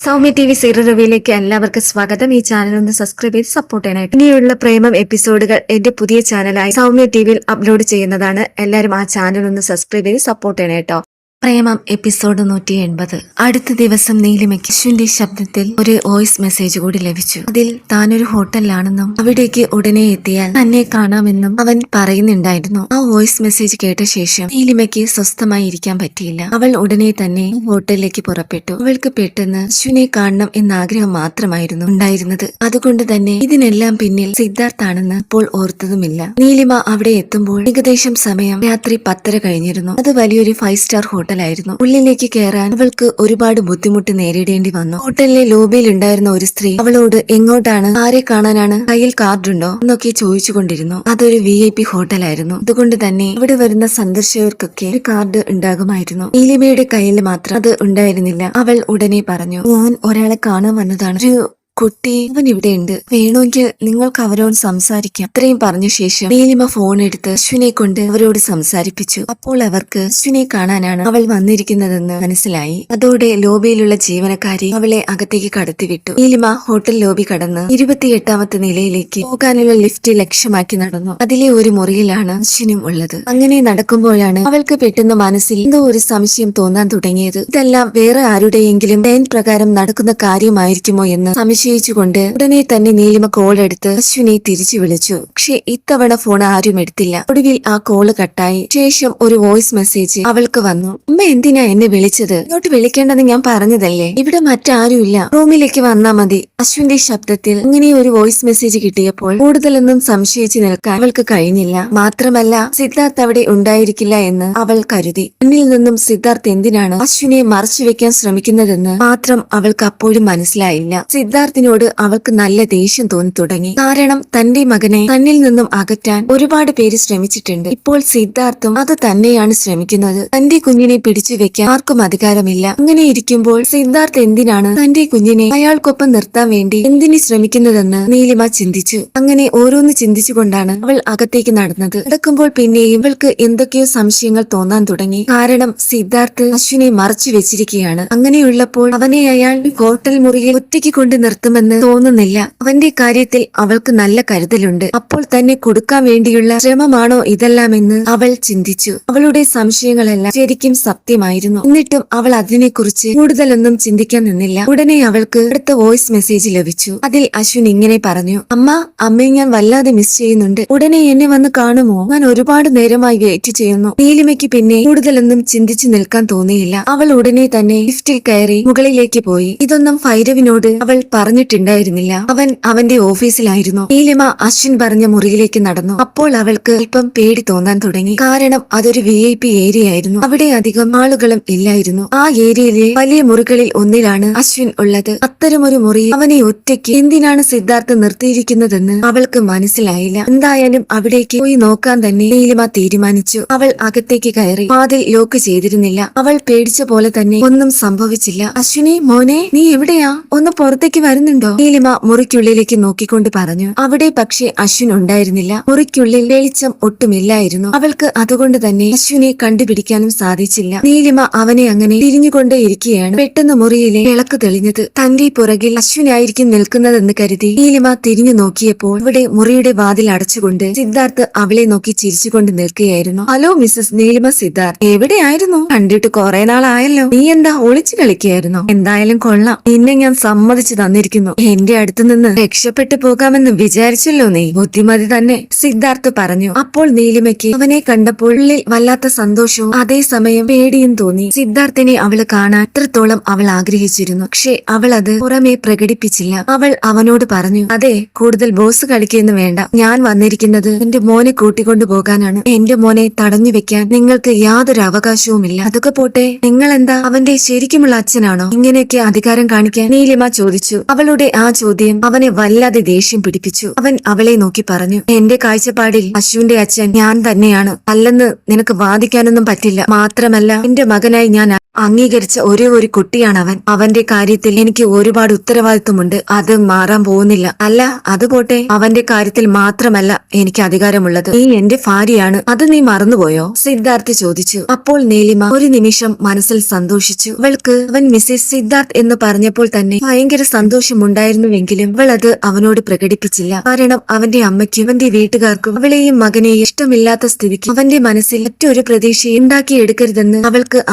Soumya T V serial റിവ്യൂയിലേക്ക് എല്ലാവർക്കും സ്വാഗതം. ഈ ചാനൽ ഒന്ന് സബ്സ്ക്രൈബ് ചെയ്ത് സപ്പോർട്ട് ചെയ്യാനായിട്ട് ഇനിയുള്ള പ്രേമം എപ്പിസോഡുകൾ എന്റെ പുതിയ ചാനലായി സൗമ്യ ടി വിയിൽ അപ്ലോഡ് ചെയ്യുന്നതാണ്. എല്ലാവരും ആ ചാനൽ ഒന്ന് സബ്സ്ക്രൈബ് ചെയ്ത് സപ്പോർട്ട് ചെയ്യണേട്ടോ പ്രേമം എപ്പിസോഡ് നൂറ്റി എൺപത് അടുത്ത ദിവസം നീലിമയ്ക്ക് അശ്വിന്റെ ശബ്ദത്തിൽ ഒരു വോയിസ് മെസ്സേജ് കൂടി ലഭിച്ചു. അതിൽ താനൊരു ഹോട്ടലിലാണെന്നും അവിടേക്ക് ഉടനെ എത്തിയാൽ തന്നെ കാണാമെന്നും അവൻ പറയുന്നുണ്ടായിരുന്നു. ആ വോയിസ് മെസ്സേജ് കേട്ട ശേഷം നീലിമയ്ക്ക് സ്വസ്ഥമായി ഇരിക്കാൻ പറ്റിയില്ല. അവൾ ഉടനെ തന്നെ ഹോട്ടലിലേക്ക് പുറപ്പെട്ടു. അവൾക്ക് പെട്ടെന്ന് അശ്വിനെ കാണണം എന്ന ആഗ്രഹം മാത്രമായിരുന്നു ഉണ്ടായിരുന്നത്. അതുകൊണ്ട് തന്നെ ഇതിനെല്ലാം പിന്നിൽ സിദ്ധാർത്ഥാണെന്ന് ഇപ്പോൾ ഓർത്തതുമില്ല. നീലിമ അവിടെ എത്തുമ്പോൾ ഏകദേശം സമയം രാത്രി പത്തര കഴിഞ്ഞിരുന്നു. അത് വലിയൊരു ഫൈവ് സ്റ്റാർ ഹോട്ടലായിരുന്നു. ഉള്ളിലേക്ക് കയറാൻ അവൾക്ക് ഒരുപാട് ബുദ്ധിമുട്ട് നേരിടേണ്ടി വന്നു. ഹോട്ടലിലെ ലോബിയിൽ ഉണ്ടായിരുന്ന ഒരു സ്ത്രീ അവളോട് എങ്ങോട്ടാണ്? ആരെ കാണാനാണ്? കയ്യിൽ കാർഡ് ഉണ്ടോ എന്നൊക്കെ ചോദിച്ചുകൊണ്ടിരുന്നു. അതൊരു വി ഐ പി ഹോട്ടലായിരുന്നു. അതുകൊണ്ട് തന്നെ ഇവിടെ വരുന്ന സന്ദർശകർക്കൊക്കെ ഒരു കാർഡ് ഉണ്ടാകുമായിരുന്നു. നീലിമയുടെ കയ്യിൽ മാത്രം അത് ഉണ്ടായിരുന്നില്ല. അവൾ ഉടനെ പറഞ്ഞു ഞാൻ ഒരാളെ കാണാൻ വന്നതാണ്. ഒരു കുട്ടി അവൻ ഇവിടെ ഉണ്ട്. വേണമെങ്കിൽ നിങ്ങൾക്ക് അവരോട് സംസാരിക്കാം. ഇത്രയും പറഞ്ഞ ശേഷം നീലിമ ഫോൺ എടുത്ത് അശ്വിനെ കൊണ്ട് അവരോട് സംസാരിപ്പിച്ചു. അപ്പോൾ അവർക്ക് അശ്വിനെ കാണാനാണ് അവൾ വന്നിരിക്കുന്നതെന്ന് മനസ്സിലായി. അതോടെ ലോബിയിലുള്ള ജീവനക്കാരി അവളെ അകത്തേക്ക് കടത്തിവിട്ടു. നീലിമ ഹോട്ടൽ ലോബി കടന്ന് ഇരുപത്തിയെട്ടാമത്തെ നിലയിലേക്ക് പോകാനുള്ള ലിഫ്റ്റ് ലക്ഷ്യമാക്കി നടന്നു. അതിലെ ഒരു മുറിയിലാണ് അശ്വിനും ഉള്ളത്. അങ്ങനെ നടക്കുമ്പോഴാണ് അവൾക്ക് പെട്ടെന്ന് മനസ്സിൽ എന്തോ ഒരു സംശയം തോന്നാൻ തുടങ്ങിയത്. ഇതെല്ലാം വേറെ ആരുടെയെങ്കിലും പ്ലാൻ പ്രകാരം നടക്കുന്ന കാര്യമായിരിക്കുമോ എന്ന് സംശയിച്ചുകൊണ്ട് ഉടനെ തന്നെ നീലിമ കോൾ എടുത്ത് അശ്വിനെ തിരിച്ചു വിളിച്ചു. പക്ഷെ ഇത്തവണ ഫോൺ ആരും എടുത്തില്ല. ഒടുവിൽ ആ കോൾ കട്ടായി. ശേഷം ഒരു വോയിസ് മെസ്സേജ് അവൾക്ക് വന്നു. അമ്മ എന്തിനാ എന്നെ വിളിച്ചത്? ഇങ്ങോട്ട് വിളിക്കേണ്ടെന്ന് ഞാൻ പറഞ്ഞതല്ലേ? ഇവിടെ മറ്റാരും ഇല്ല. റൂമിലേക്ക് വന്നാ മതി. അശ്വിന്റെ ശബ്ദത്തിൽ ഇങ്ങനെ ഒരു വോയിസ് മെസ്സേജ് കിട്ടിയപ്പോൾ കൂടുതലൊന്നും സംശയിച്ചു നിൽക്കാൻ അവൾക്ക് കഴിഞ്ഞില്ല. മാത്രമല്ല സിദ്ധാർത്ഥ് അവിടെ ഉണ്ടായിരിക്കില്ല എന്ന് അവൾ കരുതി. എന്നിൽ നിന്നും സിദ്ധാർത്ഥ് എന്തിനാണ് അശ്വിനെ മറച്ചു വെക്കാൻ ശ്രമിക്കുന്നതെന്ന് മാത്രം അവൾക്ക് അപ്പോഴും മനസ്സിലായില്ല. സിദ്ധാർത്ഥിനോട് അവൾക്ക് നല്ല ദേഷ്യം തോന്നി തുടങ്ങി. കാരണം തന്റെ മകനെ തന്നിൽ നിന്നും അകറ്റാൻ ഒരുപാട് പേര് ശ്രമിച്ചിട്ടുണ്ട്. ഇപ്പോൾ സിദ്ധാർത്ഥും അത് തന്നെയാണ് ശ്രമിക്കുന്നത്. തന്റെ കുഞ്ഞിനെ പിടിച്ചു വെക്കാൻ ആർക്കും അധികാരമില്ല. അങ്ങനെ ഇരിക്കുമ്പോൾ സിദ്ധാർത്ഥ് എന്തിനാണ് തന്റെ കുഞ്ഞിനെ അയാൾക്കൊപ്പം നിർത്താൻ വേണ്ടി എന്തിനു ശ്രമിക്കുന്നതെന്ന് നീലിമ ചിന്തിച്ചു. അങ്ങനെ ഓരോന്ന് ചിന്തിച്ചുകൊണ്ടാണ് അവൾ അകത്തേക്ക് നടന്നത്. നടക്കുമ്പോൾ പിന്നെ ഇവൾക്ക് എന്തൊക്കെയോ സംശയങ്ങൾ തോന്നാൻ തുടങ്ങി. കാരണം സിദ്ധാർത്ഥ് അശ്വിനെ മറച്ചു വെച്ചിരിക്കുകയാണ്. അങ്ങനെയുള്ളപ്പോൾ അവനെ അയാൾ ഹോട്ടൽ മുറിയിൽ ഒറ്റയ്ക്ക് കൊണ്ട് നിർത്തുമെന്ന് തോന്നുന്നില്ല. അവന്റെ കാര്യത്തിൽ അവൾക്ക് നല്ല കരുതലുണ്ട്. അപ്പോൾ തന്നെ കൊടുക്കാൻ വേണ്ടിയുള്ള ശ്രമമാണോ ഇതെല്ലാമെന്ന് അവൾ ചിന്തിച്ചു. അവളുടെ സംശയങ്ങളെല്ലാം ശരിക്കും സത്യമായിരുന്നു. എന്നിട്ടും അവൾ അതിനെക്കുറിച്ച് കൂടുതലൊന്നും ചിന്തിക്കാൻ നിന്നില്ല. ഉടനെ അവൾക്ക് അടുത്ത വോയിസ് മെസ്സേജ് ലഭിച്ചു. അതിൽ അശ്വിൻ ഇങ്ങനെ പറഞ്ഞു അമ്മ അമ്മയെ ഞാൻ വല്ലാതെ മിസ് ചെയ്യുന്നുണ്ട്. ഉടനെ എന്നെ വന്ന് കാണുമോ? ഞാൻ ഒരുപാട് നേരമായി വെയിറ്റ് ചെയ്യുന്നു. നീലിമയ്ക്ക് പിന്നെ കൂടുതലൊന്നും ചിന്തിച്ചു നിൽക്കാൻ തോന്നിയില്ല. അവൾ ഉടനെ തന്നെ ലിഫ്റ്റിൽ കയറി മുകളിലേക്ക് പോയി. ഇതൊന്നും ഭൈരവിനോട് അവൾ പറഞ്ഞിട്ടുണ്ടായിരുന്നില്ല. അവൻ അവന്റെ ഓഫീസിലായിരുന്നു. നീലിമ അശ്വിൻ പറഞ്ഞ മുറിയിലേക്ക് നടന്നു. അപ്പോൾ അവൾക്ക് അല്പം പേടി തോന്നാൻ തുടങ്ങി. കാരണം അതൊരു വി ഐ പി ഏരിയ ആയിരുന്നു. അവിടെ അധികം ആളുകളും ഇല്ലായിരുന്നു. ആ ഏരിയയിലെ വലിയ മുറികളിൽ ഒന്നിലാണ് അശ്വിൻ ഉള്ളത്. അത്തരമൊരു മുറി അവനെ ഒറ്റയ്ക്ക് എന്തിനാണ് സിദ്ധാർത്ഥ് നിർത്തിയിരിക്കുന്നതെന്ന് അവൾക്ക് മനസ്സിലായില്ല. എന്തായാലും അവിടേക്ക് പോയി നോക്കാൻ തന്നെ നീലിമ തീരുമാനിച്ചു. അവൾ അകത്തേക്ക് കയറി വാതിൽ ലോക്ക് ചെയ്തിരുന്നില്ല. അവൾ പേടിച്ച പോലെ തന്നെ ഒന്നും സംഭവിച്ചില്ല. അശ്വിനി മോനെ നീ എവിടെയാ? ഒന്ന് പുറത്തേക്ക് വരുന്നുണ്ടോ നീലിമ മുറിക്കുള്ളിലേക്ക് നോക്കിക്കൊണ്ട് പറഞ്ഞു. അവിടെ പക്ഷേ അശ്വിൻ ഉണ്ടായിരുന്നില്ല. മുറിക്കുള്ളിൽ വെളിച്ചം ഒട്ടുമില്ലായിരുന്നു. അവൾക്ക് അതുകൊണ്ട് തന്നെ അശ്വിനെ കണ്ടുപിടിക്കാനും സാധിച്ചില്ല. നീലിമ അവനെ അങ്ങനെ തിരിഞ്ഞുകൊണ്ടേ ഇരിക്കുകയാണ്. പെട്ടെന്ന് മുറിയിലെ വിളക്ക് തെളിഞ്ഞത് തന്റെ പുറകിൽ അശ്വിനായിരിക്കും നിൽക്കുന്നതെന്ന് കരുതി നീലിമ തിരിഞ്ഞു നോക്കിയപ്പോൾ അവിടെ മുറിയുടെ വാതിൽ അടച്ചുകൊണ്ട് സിദ്ധാർത്ഥ് അവളെ നോക്കി ചിരിച്ചുകൊണ്ട് നിൽക്കുകയായിരുന്നു. Hello Mrs Neelima Siddharth. എവിടെയായിരുന്നു? കണ്ടിട്ട് കുറെ നാളായല്ലോ. നീ എന്താ ഒളിച്ചു കളിക്കുകയായിരുന്നു? എന്തായാലും കൊള്ളാം. നിന്നെ ഞാൻ സമ്മതിച്ചു തന്നിരിക്കുന്നു. എന്റെ അടുത്തു നിന്ന് രക്ഷപ്പെട്ടു പോകാമെന്ന് വിചാരിച്ചല്ലോ നീ. ബുദ്ധിമതി തന്നെ സിദ്ധാർത്ഥ് പറഞ്ഞു. അപ്പോൾ നീലിമയ്ക്ക് അവനെ കണ്ടപ്പോൾ ഉള്ളിൽ വല്ലാത്ത സന്തോഷവും അതേസമയം പേടിയും തോന്നി. സിദ്ധാർത്ഥിനെ അവൾ കാണാൻ എത്രത്തോളം അവൾ ആഗ്രഹിച്ചിരുന്നു. പക്ഷെ അവൾ അത് പുറമെ പ്രകടിപ്പിച്ചില്ല. അവൾ അവനോട് പറഞ്ഞു അതെ കൂടുതൽ ബോസ് കളിക്കുന്നു വേണ്ട. ഞാൻ വന്നിരിക്കുന്നത് എന്റെ മോനെ കൂട്ടിക്കൊണ്ടു പോകാനാണ്. എന്റെ മോനെ തടഞ്ഞു വെക്കാൻ നിങ്ങൾക്ക് യാതൊരു അവകാശവുമില്ല. അതൊക്കെ പോട്ടെ. നിങ്ങൾ എന്താ അവന്റെ ശരിക്കുമുള്ള അച്ഛനാണോ? ഇങ്ങനെയൊക്കെ അധികാരം കാണിക്കാൻ നീലിമ ചോദിച്ചു. അവളുടെ ആ ചോദ്യം അവനെ വല്ലാതെ ദേഷ്യം പിടിപ്പിച്ചു. അവൻ അവളെ നോക്കി പറഞ്ഞു എന്റെ കാഴ്ചപ്പാടിൽ അശുവിന്റെ അച്ഛൻ ഞാൻ തന്നെയാണ്. അല്ലെന്ന് നിനക്ക് വാദിക്കാനൊന്നും പറ്റില്ല. മാത്രമല്ല എന്റെ മകനായി ഞാൻ അംഗീകരിച്ച ഒരേ ഒരു കുട്ടിയാണ് അവൻ അവന്റെ കാര്യത്തിൽ എനിക്ക് ഒരുപാട് ഉത്തരവാദിത്വമുണ്ട്. അത് മാറാൻ പോകുന്നില്ല. അല്ല അത് പോട്ടെ. അവന്റെ കാര്യത്തിൽ മാത്രമല്ല എനിക്ക് അധികാരമുള്ളത്. നീ എന്റെ ഭാര്യയാണ്. അത് നീ മറന്നുപോയോ? സിദ്ധാർത്ഥ് ചോദിച്ചു. അപ്പോൾ നീലിമ ഒരു നിമിഷം മനസ്സിൽ സന്തോഷിച്ചു. അവൾക്ക് അവൻ മിസ്സിസ് സിദ്ധാർത്ഥ് എന്ന് പറഞ്ഞപ്പോൾ തന്നെ ഭയങ്കര സന്തോഷമുണ്ടായിരുന്നുവെങ്കിലും അവൾ അത് അവനോട് പ്രകടിപ്പിച്ചില്ല. കാരണം അവന്റെ അമ്മയ്ക്കും അവന്റെ വീട്ടുകാർക്കും അവളെയും മകനെയും ഇഷ്ടമില്ലാത്ത സ്ഥിതിക്ക് അവന്റെ മനസ്സിൽ മറ്റൊരു പ്രതീക്ഷ ഉണ്ടാക്കിയെടുക്കരുതെന്ന് അവൾക്ക്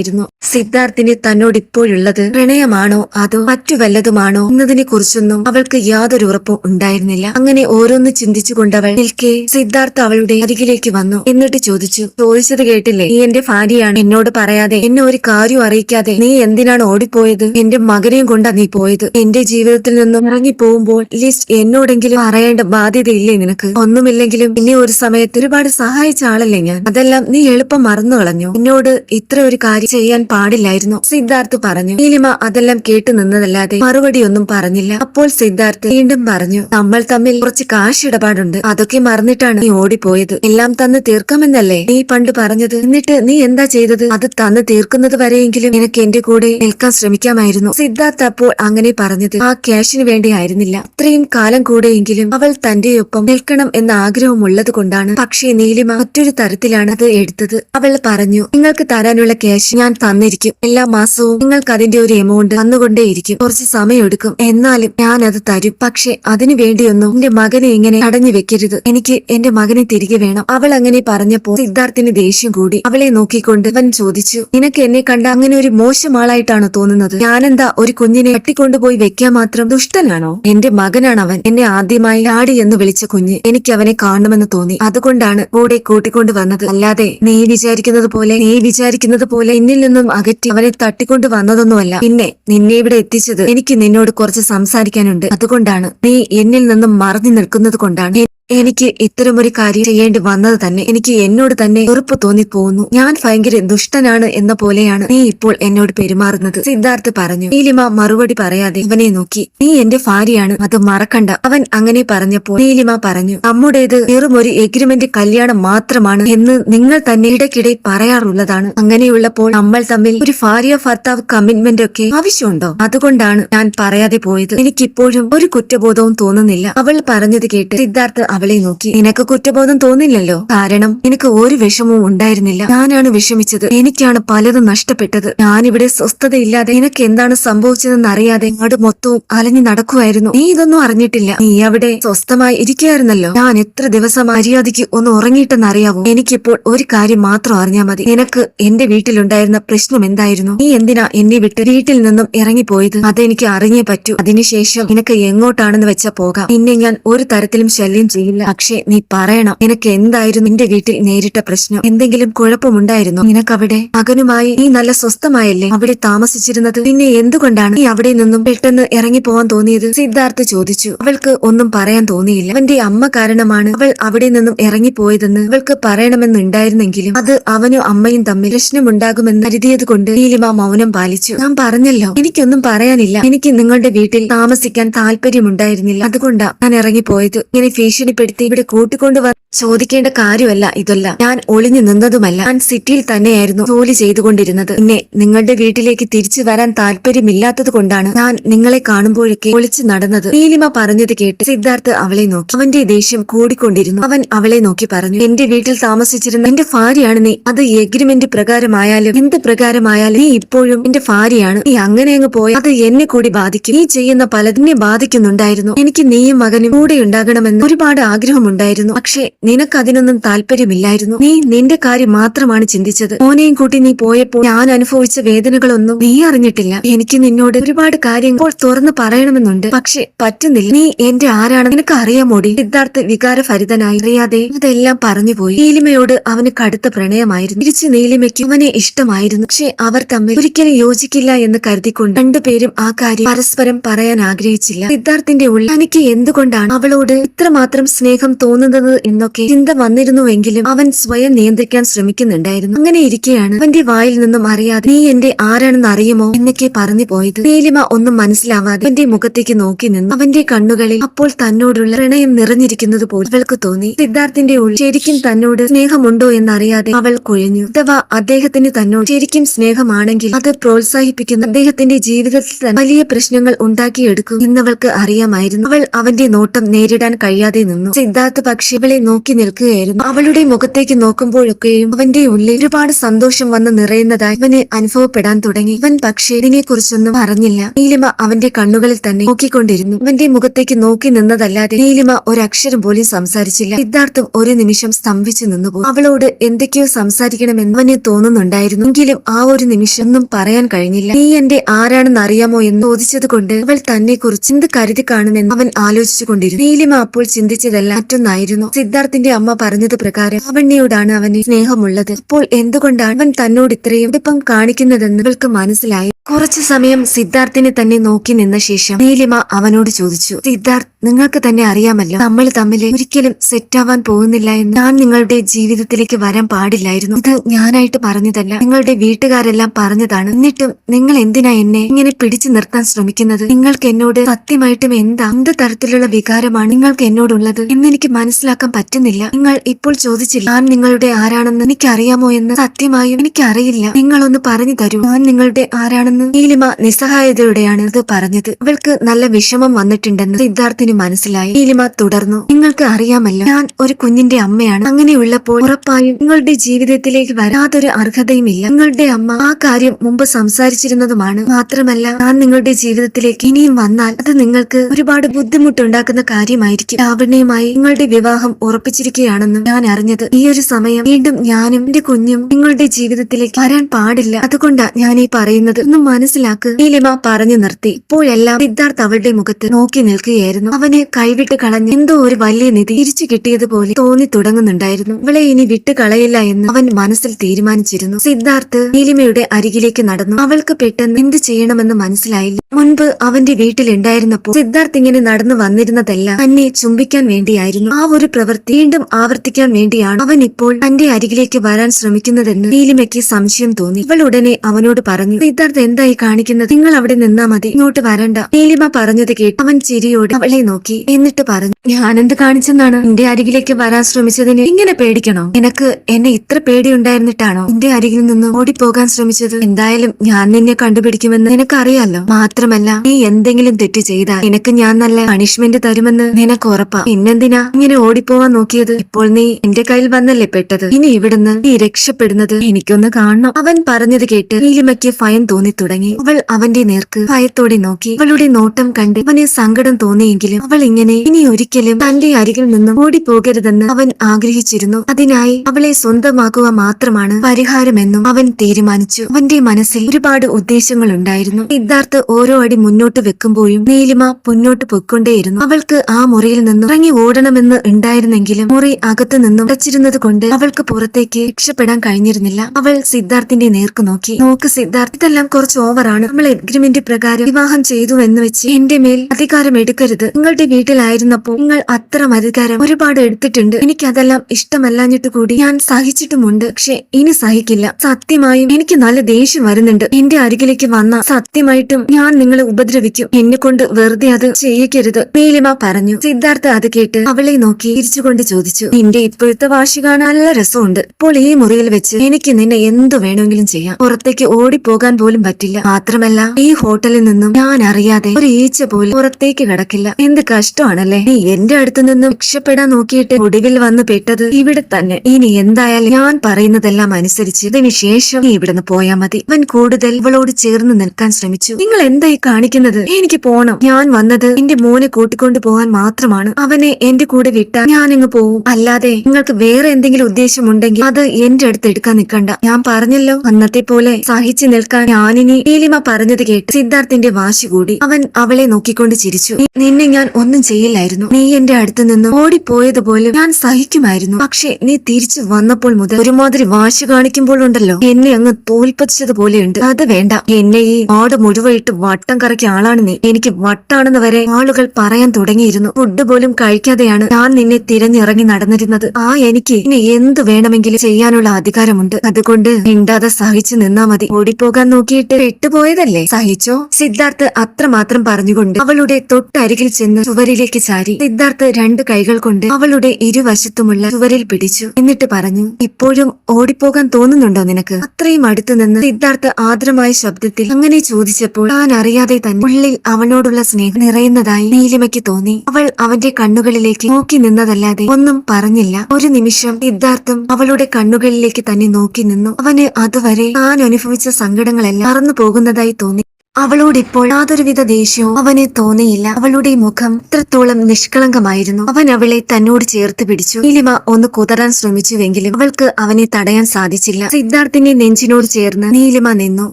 ആഗ്രഹമുണ്ടായിരുന്നു സിദ്ധാർത്ഥിന് തന്നോട് ഇപ്പോഴുള്ളത് പ്രണയമാണോ അതോ മറ്റു വല്ലതുമാണോ എന്നതിനെ കുറിച്ചൊന്നും അവൾക്ക് യാതൊരു ഉറപ്പും ഉണ്ടായിരുന്നില്ല. അങ്ങനെ ഓരോന്ന് ചിന്തിച്ചുകൊണ്ടവൾ നിൽക്കെ സിദ്ധാർത്ഥ അവളുടെ അരികിലേക്ക് വന്നു. എന്നിട്ട് ചോദിച്ചു ചോദിച്ചത് കേട്ടില്ലേ? നീ എന്റെ ഭാര്യയാണ്. എന്നോട് പറയാതെ എന്നെ ഒരു കാര്യം അറിയിക്കാതെ നീ എന്തിനാണ് ഓടിപ്പോയത്? എന്റെ മകനെയും കൊണ്ടാ നീ പോയത്. എന്റെ ജീവിതത്തിൽ നിന്നും ഇറങ്ങി പോകുമ്പോൾ ലിസ്റ്റ് എന്നോടെങ്കിലും പറയേണ്ട ബാധ്യതയില്ലേ നിനക്ക്? ഒന്നുമില്ലെങ്കിലും എന്നെ ഒരു സമയത്ത് ഒരുപാട് സഹായിച്ച ആളല്ലേ ഞാൻ? അതെല്ലാം നീ എളുപ്പം മറന്നു കളഞ്ഞു എന്നോട് ഇത്ര ഒരു കാര്യം ചെയ്യാൻ പാടില്ലായിരുന്നു. സിദ്ധാർത്ഥ് പറഞ്ഞു. നീലിമ അതെല്ലാം കേട്ടു നിന്നതല്ലാതെ മറുപടിയൊന്നും പറഞ്ഞില്ല. അപ്പോൾ സിദ്ധാർത്ഥ് വീണ്ടും പറഞ്ഞു നമ്മൾ തമ്മിൽ കുറച്ച് കാശ് ഇടപാടുണ്ട് അതൊക്കെ മറന്നിട്ടാണ് നീ ഓടിപ്പോയത്. എല്ലാം തന്ന് തീർക്കാമെന്നല്ലേ നീ പണ്ട് പറഞ്ഞത്? എന്നിട്ട് നീ എന്താ ചെയ്തത്? അത് തന്ന് തീർക്കുന്നത് വരെയെങ്കിലും നിനക്ക് എന്റെ കൂടെ നിൽക്കാൻ ശ്രമിക്കാമായിരുന്നു. സിദ്ധാർത്ഥ് അപ്പോൾ അങ്ങനെ പറഞ്ഞത് ആ ക്യാഷിന് വേണ്ടി ആയിരുന്നില്ല. ഇത്രയും കാലം കൂടെയെങ്കിലും അവൾ തന്റെ ഒപ്പം നിൽക്കണം എന്ന ആഗ്രഹമുള്ളത് കൊണ്ടാണ് പക്ഷേ നീലിമ മറ്റൊരു തരത്തിലാണ് അത് എടുത്തത്. അവൾ പറഞ്ഞു നിങ്ങൾക്ക് തരാനുള്ള ക്യാഷ് ഞാൻ തന്നിരിക്കും. എല്ലാ മാസവും നിങ്ങൾക്ക് അതിന്റെ ഒരു എമൗണ്ട് തന്നുകൊണ്ടേയിരിക്കും. കുറച്ച് സമയം എടുക്കും എന്നാലും ഞാൻ അത് തരും. പക്ഷെ അതിനു വേണ്ടിയൊന്നും എന്റെ മകനെ ഇങ്ങനെ തടഞ്ഞു വെക്കരുത്. എനിക്ക് എന്റെ മകനെ തിരികെ വേണം. അവൾ അങ്ങനെ പറഞ്ഞപ്പോൾ സിദ്ധാർത്ഥിന് ദേഷ്യം കൂടി. അവളെ നോക്കിക്കൊണ്ട് അവൻ ചോദിച്ചു നിനക്ക് എന്നെ കണ്ട അങ്ങനെ ഒരു മോശം ആളായിട്ടാണ് തോന്നുന്നത്? ഞാനെന്താ ഒരു കുഞ്ഞിനെ തട്ടിക്കൊണ്ടുപോയി വെക്കാൻ മാത്രം ദുഷ്ടനാണോ? എന്റെ മകനാണ് അവൻ. എന്നെ ആദ്യമായി ആടി എന്ന് വിളിച്ച കുഞ്ഞ് എനിക്ക് അവനെ കാണണമെന്ന് തോന്നി. അതുകൊണ്ടാണ് കൂടെ കൂട്ടിക്കൊണ്ടു വന്നത് അല്ലാതെ നീ വിചാരിക്കുന്നത് പോലെ നീ വിചാരിക്കുന്നത് പോലെ എന്നിൽ നിന്നും അകറ്റി അവനെ തട്ടിക്കൊണ്ട് വന്നതൊന്നുമല്ല. പിന്നെ നിന്നെ ഇവിടെ എത്തിച്ചത് എനിക്ക് നിന്നോട് കുറച്ച് സംസാരിക്കാനുണ്ട്. അതുകൊണ്ടാണ്. നീ എന്നിൽ നിന്നും മറഞ്ഞു നിൽക്കുന്നത് കൊണ്ടാണ്. എനിക്ക് ഇത്തരമൊരു കാര്യം ചെയ്യേണ്ടി വന്നത് തന്നെ എനിക്ക് എന്നോട് തന്നെ വെറുപ്പ് തോന്നിപ്പോകുന്നു. ഞാൻ ഭയങ്കര ദുഷ്ടനാണ് എന്ന പോലെയാണ് നീ ഇപ്പോൾ എന്നോട് പെരുമാറുന്നത്. സിദ്ധാർത്ഥ് പറഞ്ഞു. നീലിമ മറുപടി പറയാതെ ഇവനെ നോക്കി. നീ എന്റെ ഭാര്യയാണ്. അത് മറക്കണ്ട. അവൻ അങ്ങനെ പറഞ്ഞപ്പോൾ നീലിമ പറഞ്ഞു. നമ്മുടേത് വെറും ഒരു എഗ്രിമെന്റ് കല്യാണം മാത്രമാണ് എന്ന് നിങ്ങൾ തന്നെ ഇടയ്ക്കിടെ പറയാറുള്ളതാണ്. അങ്ങനെയുള്ളപ്പോൾ നമ്മൾ തമ്മിൽ ഒരു ഭാര്യ ഭർത്താവ് കമ്മിറ്റ്മെന്റ് ഒക്കെ ആവശ്യമുണ്ടോ? അതുകൊണ്ടാണ് ഞാൻ പറയാതെ പോയത്. എനിക്കിപ്പോഴും ഒരു കുറ്റബോധവും തോന്നുന്നില്ല. അവൾ പറഞ്ഞത് കേട്ട് സിദ്ധാർത്ഥ് അവളെ നോക്കി. നിനക്ക് കുറ്റബോധം തോന്നില്ലല്ലോ. കാരണം നിനക്ക് ഒരു വിഷമവും ഉണ്ടായിരുന്നില്ല. ഞാനാണ് വിഷമിച്ചത്. എനിക്കാണ് പലതും നഷ്ടപ്പെട്ടത്. ഞാനിവിടെ സ്വസ്ഥതയില്ലാതെ നിനക്ക് എന്താണ് സംഭവിച്ചതെന്ന് അറിയാതെ അങ്ങോട്ട് മൊത്തവും അലഞ്ഞു നടക്കുമായിരുന്നു നീ ഇതൊന്നും അറിഞ്ഞിട്ടില്ല. നീ അവിടെ സ്വസ്ഥമായി ഇരിക്കുകയായിരുന്നല്ലോ. ഞാൻ എത്ര ദിവസം മര്യാദയ്ക്ക് ഒന്ന് ഉറങ്ങിയിട്ടെന്ന് അറിയാവൂ എനിക്കിപ്പോൾ ഒരു കാര്യം മാത്രം അറിഞ്ഞാൽ മതി. നിനക്ക് എന്റെ വീട്ടിലുണ്ടായിരുന്ന പ്രശ്നം എന്തായിരുന്നു? നീ എന്തിനാ എന്നെ വിട്ട് വീട്ടിൽ നിന്നും ഇറങ്ങിപ്പോയത്? അതെനിക്ക് അറിഞ്ഞേ പറ്റൂ. അതിനുശേഷം നിനക്ക് എങ്ങോട്ടാണെന്ന് വെച്ചാ പോകാം. നിന്നെ ഞാൻ ഒരു തരത്തിലും ശല്യം ചെയ്യില്ല പക്ഷേ നീ പറയണം. നിനക്ക് എന്തായിരുന്നു നിന്റെ വീട്ടിൽ നേരിട്ട പ്രശ്നം? എന്തെങ്കിലും കുഴപ്പമുണ്ടായിരുന്നോ? നിനക്കവിടെ? മകനുമായി നീ നല്ല സ്വസ്ഥമായല്ലേ? അവിടെ താമസിച്ചിരുന്നത്? പിന്നെ എന്തുകൊണ്ടാണ് നീ അവിടെ നിന്നും പെട്ടെന്ന് ഇറങ്ങി പോവാൻ തോന്നിയത്? സിദ്ധാർത്ഥ് ചോദിച്ചു. അവൾക്ക് ഒന്നും പറയാൻ തോന്നിയില്ല. അവന്റെ അമ്മ കാരണമാണ് അവൾ അവിടെ നിന്നും ഇറങ്ങിപ്പോയതെന്ന് അവൾക്ക് പറയണമെന്നുണ്ടായിരുന്നെങ്കിലും അത് അവനും അമ്മയും തമ്മിൽ പ്രശ്നമുണ്ടാകുമെന്ന് കരുതിയത് കൊണ്ട് നീലിമ മൗനം പാലിച്ചു. ഞാൻ പറഞ്ഞല്ലോ. എനിക്കൊന്നും പറയാനില്ല. എനിക്ക് നിങ്ങളുടെ വീട്ടിൽ താമസിക്കാൻ താല്പര്യമുണ്ടായിരുന്നില്ല. അതുകൊണ്ടാ ഞാൻ ഇറങ്ങിപ്പോയത്. ഇങ്ങനെ ഭീഷണിപ്പെടുത്തി ഇവിടെ കൂട്ടിക്കൊണ്ടു വന്ന് ചോദിക്കേണ്ട കാര്യമല്ല ഇതല്ല. ഞാൻ ഒളിഞ്ഞു നിന്നതുമല്ല. ഞാൻ സിറ്റിയിൽ തന്നെയായിരുന്നു ജോലി ചെയ്തുകൊണ്ടിരുന്നത്. പിന്നെ നിങ്ങളുടെ വീട്ടിലേക്ക് തിരിച്ചു വരാൻ താല്പര്യമില്ലാത്തത് കൊണ്ടാണ് ഞാൻ നിങ്ങളെ കാണുമ്പോഴൊക്കെ ഒളിച്ചു നടന്നത്. നീലിമ പറഞ്ഞത് കേട്ട് സിദ്ധാർത്ഥ് അവളെ നോക്കി. അവന്റെ ദേഷ്യം കൂടിക്കൊണ്ടിരുന്നു. അവൻ അവളെ നോക്കി പറഞ്ഞു. എന്റെ വീട്ടിൽ താമസിച്ചിരുന്ന എന്റെ ഭാര്യയാണ് നീ. അത് എഗ്രിമെന്റ് പ്രകാരമായാലും എന്ത് പ്രകാരമായാലും നീ ഇപ്പോഴും എന്റെ ഭാര്യയാണ്. നീ അങ്ങനെ അങ്ങ് പോയ അത് എന്നെ കൂടി ബാധിക്കും. നീ ചെയ്യുന്ന പലതിനെ ബാധിക്കുന്നുണ്ടായിരുന്നു. എനിക്ക് നീയും മകനും കൂടെ ഉണ്ടാകണമെന്ന് ഒരുപാട് ആഗ്രഹമുണ്ടായിരുന്നു. പക്ഷേ നിനക്ക് അതിനൊന്നും താല്പര്യമില്ലായിരുന്നു. നീ നിന്റെ കാര്യം മാത്രമാണ് ചിന്തിച്ചത്. മോനെയും കൂട്ടി നീ പോയപ്പോൾ ഞാൻ അനുഭവിച്ച വേദനകളൊന്നും നീ അറിഞ്ഞിട്ടില്ല. എനിക്ക് നിന്നോട് ഒരുപാട് കാര്യങ്ങൾ തുറന്നു പറയണമെന്നുണ്ട്. പക്ഷെ പറ്റുന്നില്ല. നീ എന്റെ ആരാണ് നിനക്ക് അറിയാമോടി സിദ്ധാർത്ഥ് വികാരഭരിതനായി. അറിയാതെ അതെല്ലാം പറഞ്ഞുപോയി. നീലിമയോട് അവന് കടുത്ത പ്രണയമായിരുന്നു. തിരിച്ച് നീലിമയ്ക്ക് അവനെ ഇഷ്ടമായിരുന്നു. പക്ഷെ അവർ തമ്മിൽ ഒരിക്കലും യോജിക്കില്ല എന്ന് കരുതിക്കൊണ്ട് രണ്ടുപേരും ആ കാര്യം പരസ്പരം പറയാൻ ആഗ്രഹിച്ചില്ല. സിദ്ധാർത്ഥിന്റെ ഉള്ളിൽ തനിക്ക് എന്തുകൊണ്ടാണ് അവളോട് ഇത്രമാത്രം സ്നേഹം തോന്നുന്നത് എന്നൊക്കെ എന്നൊക്കെ ചിന്ത വന്നിരുന്നുവെങ്കിലും അവൻ സ്വയം നിയന്ത്രിക്കാൻ ശ്രമിക്കുന്നുണ്ടായിരുന്നു. അങ്ങനെ ഇരിക്കെയാണ് അവന്റെ വായിൽ നിന്നും അറിയാതെ നീ എന്റെ ആരാണെന്ന് അറിയുമോ എന്നൊക്കെ പറഞ്ഞു പോയത്. നീലിമ ഒന്നും മനസ്സിലാവാതെ അവന്റെ മുഖത്തേക്ക് നോക്കി നിന്നു. അവന്റെ കണ്ണുകളിൽ അപ്പോൾ തന്നോടുള്ള പ്രണയം നിറഞ്ഞിരിക്കുന്നത് പോലെ അവൾക്ക് തോന്നി. സിദ്ധാർത്ഥിന്റെ ഉള്ളിൽ ശരിക്കും തന്നോട് സ്നേഹമുണ്ടോ എന്നറിയാതെ അവൾ കുഴഞ്ഞു. അഥവാ അദ്ദേഹത്തിന് തന്നോട് ശരിക്കും സ്നേഹമാണെങ്കിൽ അത് പ്രോത്സാഹിപ്പിക്കുന്ന അദ്ദേഹത്തിന്റെ ജീവിതത്തിൽ വലിയ പ്രശ്നങ്ങൾ ഉണ്ടാക്കിയെടുക്കും എന്നവൾക്ക് അറിയാമായിരുന്നു. അവൾ അവന്റെ നോട്ടം നേരിടാൻ കഴിയാതെ നിന്നു. സിദ്ധാർത്ഥ് പക്ഷി അവളെ നിൽക്കുകയായിരുന്നു. അവളുടെ മുഖത്തേക്ക് നോക്കുമ്പോഴൊക്കെയും അവന്റെ ഉള്ളിൽ ഒരുപാട് സന്തോഷം വന്ന് നിറയുന്നതായി അവന് അനുഭവപ്പെടാൻ തുടങ്ങി. അവൻ പക്ഷേ ഇതിനെ കുറിച്ചൊന്നും അറിഞ്ഞില്ല. നീലിമ അവന്റെ കണ്ണുകളിൽ തന്നെ നോക്കിക്കൊണ്ടിരുന്നു. അവന്റെ മുഖത്തേക്ക് നോക്കി നിന്നതല്ലാതെ നീലിമ ഒരക്ഷരം പോലും സംസാരിച്ചില്ല. സിദ്ധാർത്ഥം ഒരു നിമിഷം സ്തംഭിച്ചു നിന്നുപോയി. അവളോട് എന്തൊക്കെയോ സംസാരിക്കണമെന്ന് അവന് തോന്നുന്നുണ്ടായിരുന്നു. എങ്കിലും ആ ഒരു നിമിഷം ഒന്നും പറയാൻ കഴിഞ്ഞില്ല. നീ എന്റെ ആരാണെന്ന് അറിയാമോ എന്ന് ചോദിച്ചത് കൊണ്ട് അവൾ തന്നെ കുറിച്ച് എന്ത് കരുതി കാണുമെന്ന് അവൻ ആലോചിച്ചു കൊണ്ടിരുന്നു നീലിമ അപ്പോൾ ചിന്തിച്ചതല്ല മറ്റൊന്നായിരുന്നു. സിദ്ധാർത്ഥിന്റെ അമ്മ പറഞ്ഞത് പ്രകാരം അവണ്ണിയോടാണ് അവന് സ്നേഹമുള്ളത്. അപ്പോൾ എന്തുകൊണ്ടാണ് അവൻ തന്നോട് ഇത്രയും ഇപ്പം കാണിക്കുന്നതെന്ന് ഇവൾക്ക് മനസ്സിലായി? കുറച്ചു സമയം സിദ്ധാർത്ഥിനെ തന്നെ നോക്കി നിന്ന ശേഷം നീലിമ അവനോട് ചോദിച്ചു സിദ്ധാർത്ഥ് നിങ്ങൾക്ക് തന്നെ അറിയാമല്ലോ നമ്മൾ തമ്മിൽ ഒരിക്കലും സെറ്റാവാൻ പോകുന്നില്ല എന്ന്. ഞാൻ നിങ്ങളുടെ ജീവിതത്തിലേക്ക് വരാൻ പാടില്ലായിരുന്നു. ഇത് ഞാനായിട്ട് പറഞ്ഞതല്ല. നിങ്ങളുടെ വീട്ടുകാരെല്ലാം പറഞ്ഞതാണ്. എന്നിട്ടും നിങ്ങൾ എന്തിനാ എന്നെ ഇങ്ങനെ പിടിച്ചു നിർത്താൻ ശ്രമിക്കുന്നത്? നിങ്ങൾക്ക് എന്നോട് സത്യമായിട്ടും എന്താ? എന്ത് തരത്തിലുള്ള വികാരമാണ് നിങ്ങൾക്ക് എന്നോടുള്ളത്? എന്നെനിക്ക് മനസ്സിലാക്കാൻ പറ്റുന്നില്ല. നിങ്ങൾ ഇപ്പോൾ ചോദിച്ചില്ല ഞാൻ നിങ്ങളുടെ ആരാണെന്ന് എനിക്കറിയാമോ എന്ന്? സത്യമായും എനിക്കറിയില്ല. നിങ്ങളൊന്ന് പറഞ്ഞു തരൂ. ഞാൻ നിങ്ങളുടെ ആരാണെന്ന് നീലിമ നിസ്സഹായതയോടെയാണ് ഇത് പറഞ്ഞത്. അവൾക്ക് നല്ല വിഷമം വന്നിട്ടുണ്ടെന്ന് സിദ്ധാർത്ഥിന് മനസ്സിലായി. നീലിമ തുടർന്നു. നിങ്ങൾക്ക് അറിയാമല്ലോ ഞാൻ ഒരു കുഞ്ഞിന്റെ അമ്മയാണ്. അങ്ങനെയുള്ളപ്പോൾ ഉറപ്പായും നിങ്ങളുടെ ജീവിതത്തിലേക്ക് വരാതൊരു അർഹതയുമില്ല. നിങ്ങളുടെ അമ്മ ആ കാര്യം മുമ്പ് സംസാരിച്ചിരുന്നതുമാണ്. മാത്രമല്ല ഞാൻ നിങ്ങളുടെ ജീവിതത്തിലേക്ക് ഇനിയും വന്നാൽ അത് നിങ്ങൾക്ക് ഒരുപാട് ബുദ്ധിമുട്ടുണ്ടാക്കുന്ന കാര്യമായിരിക്കും. ലാവണ്യമായി നിങ്ങളുടെ വിവാഹം ഉറപ്പിച്ചിരിക്കുകയാണെന്നും ഞാൻ അറിഞ്ഞത്. ഈ ഒരു സമയം വീണ്ടും ഞാനും എന്റെ കുഞ്ഞും നിങ്ങളുടെ ജീവിതത്തിലേക്ക് വരാൻ പാടില്ല. അതുകൊണ്ടാ ഞാൻ ഈ പറയുന്നത്. ഒന്ന് മനസ്സിലാക്ക്. നീലിമ പറഞ്ഞു നിർത്തി. ഇപ്പോഴെല്ലാം സിദ്ധാർത്ഥ് അവളുടെ മുഖത്ത് നോക്കി നിൽക്കുകയായിരുന്നു. അവനെ കൈവിട്ട് കളഞ്ഞ് എന്തോ ഒരു വലിയ നിധി തിരിച്ചു കിട്ടിയതുപോലെ തോന്നി തുടങ്ങുന്നുണ്ടായിരുന്നു. ഇവളെ ഇനി വിട്ട് കളയില്ല എന്ന് അവൻ മനസ്സിൽ തീരുമാനിച്ചിരുന്നു. സിദ്ധാർത്ഥ് നീലിമയുടെ അരികിലേക്ക് നടന്നു. അവൾക്ക് പെട്ടെന്ന് എന്ത് ചെയ്യണമെന്ന് മനസ്സിലായില്ല. മുൻപ് അവന്റെ വീട്ടിലുണ്ടായിരുന്നപ്പോൾ സിദ്ധാർത്ഥ് ഇങ്ങനെ നടന്നു വന്നിരുന്നതല്ല തന്നെ ചുംബിക്കാൻ വേണ്ടിയായിരുന്നു. ആ ഒരു പ്രവൃത്തി വീണ്ടും ആവർത്തിക്കാൻ വേണ്ടിയാണ് അവൻ ഇപ്പോൾ തന്റെ അരികിലേക്ക് വരാൻ ശ്രമിക്കുന്നതെന്ന് നീലിമയ്ക്ക് സംശയം തോന്നി. ഇവൾ ഉടനെ അവനോട് പറഞ്ഞു സിദ്ധാർത്ഥ് എന്തായി കാണിക്കുന്നത്? നിങ്ങൾ അവിടെ നിന്നാ മതി. ഇങ്ങോട്ട് വരണ്ട. നീലിമ പറഞ്ഞത് കേട്ട് അവൻ ചിരിയോട് അവളെ നോക്കി. എന്നിട്ട് പറഞ്ഞു ഞാൻ എന്ത് കാണിച്ചെന്നാണ്? എന്റെ അരികിലേക്ക് വരാൻ ശ്രമിച്ചതിന് ഇങ്ങനെ പേടിക്കണോ? നിനക്ക് എന്നെ ഇത്ര പേടിയുണ്ടായിരുന്നിട്ടാണോ എന്റെ അരികിൽ നിന്ന് ഓടിപ്പോകാൻ ശ്രമിച്ചത്? എന്തായാലും ഞാൻ നിന്നെ കണ്ടുപിടിക്കുമെന്ന് നിനക്കറിയാലോ? മാത്രമല്ല നീ എന്തെങ്കിലും തെറ്റ് ചെയ്താൽ നിനക്ക് ഞാൻ നല്ല പണിഷ്മെന്റ് തരുമെന്ന് നിനക്ക് ഉറപ്പാ. പിന്നെന്തിനാ ഇങ്ങനെ ഓടിപ്പോവാൻ നോക്കിയത്? ഇപ്പോൾ നീ എന്റെ കയ്യിൽ വന്നല്ലേ പെട്ടത്? ഇനി ഇവിടുന്ന് നീ രക്ഷപ്പെടുന്നത് എനിക്കൊന്ന് കാണണം. അവൻ പറഞ്ഞത് കേട്ട് നീലിമയ്ക്ക് ഫയൻ തോന്നി. തുടങ്ങി. അവൾ അവന്റെ നേർക്ക് ഭയത്തോടെ നോക്കി. അവളുടെ നോട്ടം കണ്ട് അവന് സങ്കടം തോന്നിയെങ്കിലും അവൾ ഇങ്ങനെ ഇനി ഒരിക്കലും തന്റെ അരികിൽ നിന്നും ഓടിപ്പോകരുതെന്ന് അവൻ ആഗ്രഹിച്ചിരുന്നു. അതിനായി അവളെ സ്വന്തമാക്കുക മാത്രമാണ് പരിഹാരമെന്നും അവൻ തീരുമാനിച്ചു. അവന്റെ മനസ്സിൽ ഒരുപാട് ഉദ്ദേശങ്ങൾ ഉണ്ടായിരുന്നു. സിദ്ധാർത്ഥ് ഓരോ അടി മുന്നോട്ട് വെക്കുമ്പോഴും നീലിമ മുന്നോട്ട് പൊയ്ക്കൊണ്ടേയിരുന്നു. അവൾക്ക് ആ മുറിയിൽ നിന്നും ഇറങ്ങി ഓടണമെന്ന് ഉണ്ടായിരുന്നെങ്കിലും മുറി അകത്തു നിന്നും അടച്ചിരുന്നത് കൊണ്ട് അവൾക്ക് പുറത്തേക്ക് രക്ഷപ്പെടാൻ കഴിഞ്ഞിരുന്നില്ല. അവൾ സിദ്ധാർത്ഥിന്റെ നേർക്ക് നോക്കി. നോക്ക് സിദ്ധാർത്ഥ് ഇതെല്ലാം ഓവറാണ്. നമ്മൾ എഗ്രിമെന്റ് പ്രകാരം വിവാഹം ചെയ്തു എന്ന് വെച്ച് എന്റെ മേൽ അധികാരം എടുക്കരുത്. നിങ്ങളുടെ വീട്ടിലായിരുന്നപ്പോൾ നിങ്ങൾ അത്തരം അധികാരം ഒരുപാട് എടുത്തിട്ടുണ്ട്. എനിക്ക് അതെല്ലാം ഇഷ്ടമല്ലാഞ്ഞിട്ട് കൂടി ഞാൻ സഹിച്ചിട്ടുമുണ്ട്. പക്ഷെ ഇനി സഹിക്കില്ല. സത്യമായും എനിക്ക് നല്ല ദേഷ്യം വരുന്നുണ്ട്. എന്റെ അരികിലേക്ക് വന്ന സത്യമായിട്ടും ഞാൻ നിങ്ങളെ ഉപദ്രവിക്കും. എന്നെ കൊണ്ട് വെറുതെ അത് ചെയ്യിക്കരുത്. നീലിമ പറഞ്ഞു. സിദ്ധാർത്ഥ അത് കേട്ട് അവളെ നോക്കി തിരിച്ചുകൊണ്ട് ചോദിച്ചു. നിന്റെ ഇപ്പോഴത്തെ വാശി കാണാൻ നല്ല രസമുണ്ട്. ഇപ്പോൾ ഈ മുറിയിൽ വെച്ച് എനിക്ക് നിന്നെ എന്തു വേണമെങ്കിലും ചെയ്യാം. പുറത്തേക്ക് ഓടിപ്പോകാൻ പോലും പറ്റില്ല മാത്രമല്ല ഈ ഹോട്ടലിൽ നിന്നും ഞാൻ അറിയാതെ ഒരു ഈച്ച പോലും പുറത്തേക്ക് കിടക്കില്ല. എന്ത് കഷ്ടമാണല്ലേ? നീ എന്റെ അടുത്തു നിന്നും രക്ഷപ്പെടാൻ നോക്കിയിട്ട് ഒടുവിൽ വന്ന് പെട്ടത് ഇവിടെ തന്നെ. ഇനി എന്തായാലും ഞാൻ പറയുന്നതെല്ലാം അനുസരിച്ച് ഇതിന് ശേഷം നീ ഇവിടുന്ന് പോയാ മതി. അവൻ കൂടുതൽ ഇവളോട് ചേർന്ന് നിൽക്കാൻ ശ്രമിച്ചു. നിങ്ങൾ എന്തായി കാണിക്കുന്നത്? എനിക്ക് പോണം. ഞാൻ വന്നത് എന്റെ മോനെ കൂട്ടിക്കൊണ്ടു പോകാൻ മാത്രമാണ്. അവനെ എന്റെ കൂടെ വിട്ടാൽ ഞാൻ ഇങ്ങ് പോവും. അല്ലാതെ നിങ്ങൾക്ക് വേറെ എന്തെങ്കിലും ഉദ്ദേശമുണ്ടെങ്കിൽ അത് എന്റെ അടുത്ത് എടുക്കാൻ നിൽക്കണ്ട. ഞാൻ പറഞ്ഞല്ലോ അന്നത്തെ പോലെ സഹിച്ചു നിൽക്കാൻ ഞാനിനി ഇനി നീലിമ പറഞ്ഞത് കേട്ട് സിദ്ധാർത്ഥിന്റെ വാശി കൂടി. അവൻ അവളെ നോക്കിക്കൊണ്ട് ചിരിച്ചു. നിന്നെ ഞാൻ ഒന്നും ചെയ്യില്ലായിരുന്നു. നീ എന്റെ അടുത്ത് നിന്ന് ഓടിപ്പോയതുപോലെ ഞാൻ സഹിക്കുമായിരുന്നു. പക്ഷെ നീ തിരിച്ചു വന്നപ്പോൾ മുതൽ ഒരുമാതിരി വാശി കാണിക്കുമ്പോൾ ഉണ്ടല്ലോ. എന്നെ അങ്ങ് തോൽപ്പിച്ചതുപോലെയുണ്ട് അത് വേണ്ട. എന്നെ ഈ ആട് മുഴുവയിട്ട് വട്ടം കറക്കിയ ആളാണ് നീ. എനിക്ക് വട്ടാണെന്ന് വരെ ആളുകൾ പറയാൻ തുടങ്ങിയിരുന്നു. ഫുഡ് പോലും കഴിക്കാതെയാണ് ഞാൻ നിന്നെ തിരഞ്ഞിറങ്ങി നടന്നിരുന്നത്. ആ എനിക്ക് ഇനി എന്ത് വേണമെങ്കിലും ചെയ്യാനുള്ള അധികാരമുണ്ട്. അതുകൊണ്ട് മിണ്ടാതെ സഹിച്ചു നിന്നാ മതി. ഓടിപ്പോകാൻ നോക്കിയിട്ട് പെട്ടുപോയതല്ലേ സഹിച്ചോ? സിദ്ധാർത്ഥ് അത്രമാത്രം പറഞ്ഞുകൊണ്ട് അവളുടെ തൊട്ടരികിൽ ചെന്ന് ചുവരിലേക്ക് ചാരി സിദ്ധാർത്ഥ് രണ്ട് കൈകൾ കൊണ്ട് അവളുടെ ഇരുവശത്തുമുള്ള ചുവരിൽ പിടിച്ചു എന്നിട്ട് പറഞ്ഞു ഇപ്പോഴും ഓടിപ്പോകാൻ തോന്നുന്നുണ്ടോ നിനക്ക്? അത്രയും അടുത്തു നിന്ന് സിദ്ധാർത്ഥ് ആദ്രമായ ശബ്ദത്തിൽ അങ്ങനെ ചോദിച്ചപ്പോൾ താൻ അറിയാതെ തന്നെ ഉള്ളിൽ അവനോടുള്ള സ്നേഹം നിറയുന്നതായി നീലിമയ്ക്ക് തോന്നി. അവൾ അവന്റെ കണ്ണുകളിലേക്ക് നോക്കി നിന്നതല്ലാതെ ഒന്നും പറഞ്ഞില്ല. ഒരു നിമിഷം സിദ്ധാർത്ഥം അവളുടെ കണ്ണുകളിലേക്ക് തന്നെ നോക്കി നിന്നു. അവന് അതുവരെ താൻ അനുഭവിച്ച സങ്കടങ്ങളെല്ലാം പോകുന്നതായി തോന്നി. അവളോടിപ്പോൾ യാതൊരുവിധ ദേഷ്യവും അവന് തോന്നിയില്ല. അവളുടെ മുഖം ഇത്രത്തോളം നിഷ്കളങ്കമായിരുന്നു. അവൻ അവളെ തന്നോട് ചേർത്ത് പിടിച്ചു. നീലിമ ഒന്ന് കുതറാൻ ശ്രമിച്ചുവെങ്കിലും അവൾക്ക് അവനെ തടയാൻ സാധിച്ചില്ല. സിദ്ധാർത്ഥിന്റെ നെഞ്ചിനോട് ചേർന്ന് നീലിമ നിന്നു.